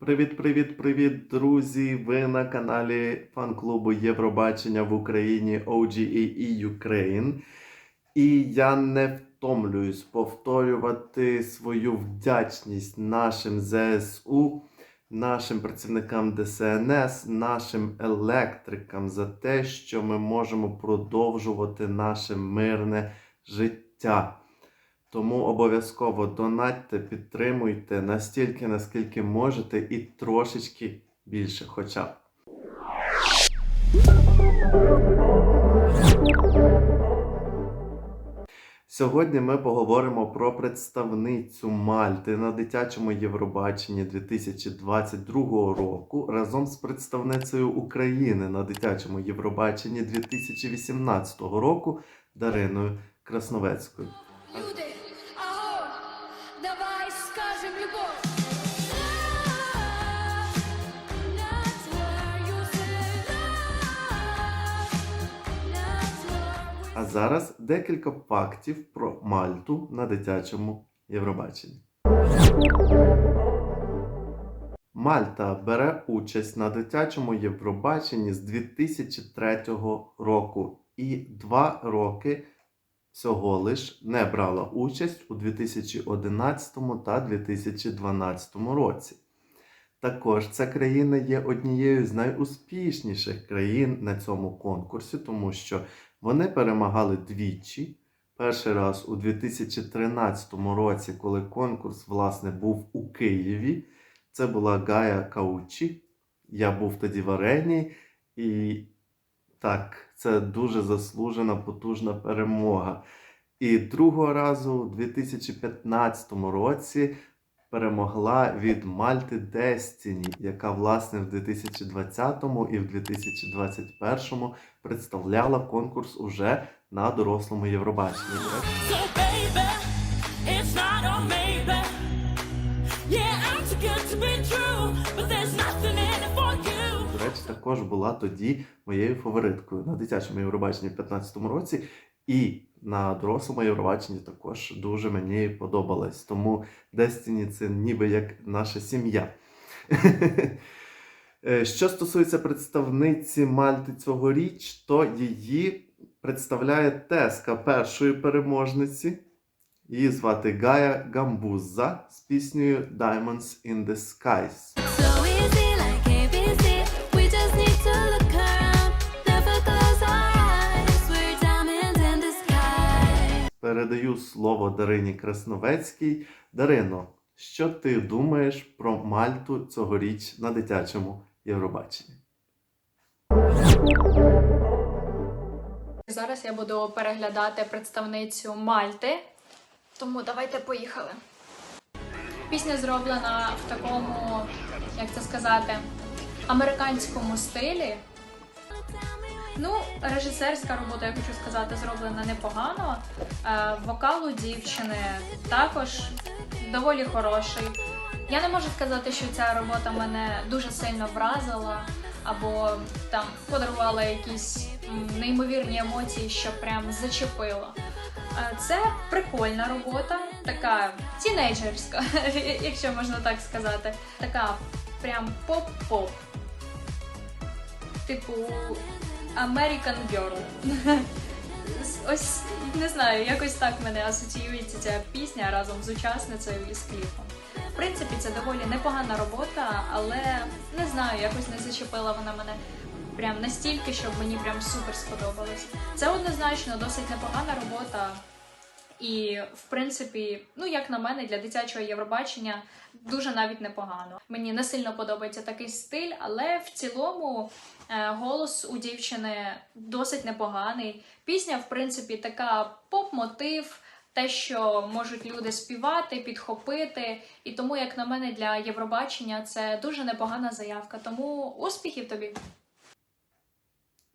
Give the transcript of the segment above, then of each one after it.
Привіт, привіт, привіт, друзі! Ви на каналі фан-клубу Євробачення в Україні OGAE Ukraine. І я не втомлююсь повторювати свою вдячність нашим ЗСУ, нашим працівникам ДСНС, нашим електрикам за те, що ми можемо продовжувати наше мирне життя. Тому обов'язково донатьте, підтримуйте настільки, наскільки можете, і трошечки більше хоча б. Сьогодні ми поговоримо про представницю Мальти на дитячому Євробаченні 2022 року разом з представницею України на дитячому Євробаченні 2018 року Дариною Красновецькою. Люди, зараз декілька фактів про Мальту на дитячому Євробаченні. Мальта бере участь на дитячому Євробаченні з 2003 року і два роки всього лиш не брала участь у 2011 та 2012 році. Також ця країна є однією з найуспішніших країн на цьому конкурсі, тому що вони перемагали двічі. Перший раз у 2013 році, коли конкурс власне був у Києві. Це була Гая Каучі. Я був тоді в арені, і так, це дуже заслужена, потужна перемога. І другого разу у 2015 році перемогла від Мальти Дестіні, яка власне в 2020 і в 2021 представляла конкурс уже на дорослому Євробаченні. До речі, також була тоді моєю фавориткою на дитячому Євробаченні в 2015 році. І на дорослому Євробаченні також дуже мені подобалось. Тому Destiny це ніби як наша сім'я. Е, Що стосується представниці Мальти цьогоріч, то її представляє теска першої переможниці. Її звати Гая Гамбуза з піснею Diamonds in the Skies. Передаю слово Дарині Красновецькій. Дарино, що ти думаєш про Мальту цьогоріч на дитячому Євробаченні? Зараз я буду переглядати представницю Мальти. Тому давайте поїхали. Пісня зроблена в такому, як це сказати, американському стилі. Ну, режисерська робота, я хочу сказати, зроблена непогано. Е, вокал у дівчини також доволі хороший. Я не можу сказати, що ця робота мене дуже сильно вразила або там подарувала якісь неймовірні емоції, що прям зачепило. Е, Це прикольна робота, така тінейджерська, якщо можна так сказати. Така прям поп-поп. Типу American Girl. Ось не знаю, якось так мене асоціюється ця пісня разом з учасницею і з кліпом. В принципі, це доволі непогана робота, але не знаю, якось не зачепила вона мене прям настільки, щоб мені прям супер сподобалось. Це однозначно досить непогана робота. І, в принципі, ну як на мене, для дитячого Євробачення дуже навіть непогано. Мені не сильно подобається такий стиль, але в цілому е, голос у дівчини досить непоганий. Пісня, в принципі, така поп-мотив, те, що можуть люди співати, підхопити. І тому, як на мене, для Євробачення це дуже непогана заявка. Тому успіхів тобі!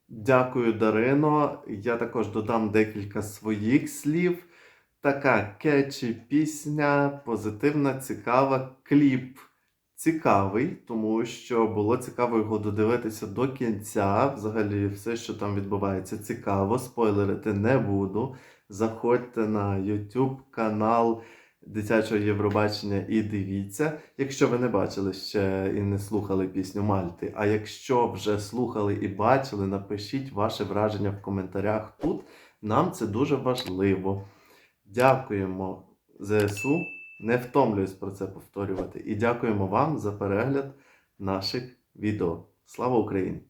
Дякую, Дарино. Я також додам декілька своїх слів. Така кетчі пісня, позитивна, цікава, кліп цікавий, тому що було цікаво його додивитися до кінця. Взагалі, все, що там відбувається, цікаво. Спойлерити не буду. Заходьте на YouTube канал дитячого Євробачення і дивіться. Якщо ви не бачили ще і не слухали пісню Мальти, а якщо вже слухали і бачили, напишіть ваше враження в коментарях тут. Нам це дуже важливо. Дякуємо ЗСУ. Не втомлююсь про це повторювати. І дякуємо вам за перегляд наших відео. Слава Україні!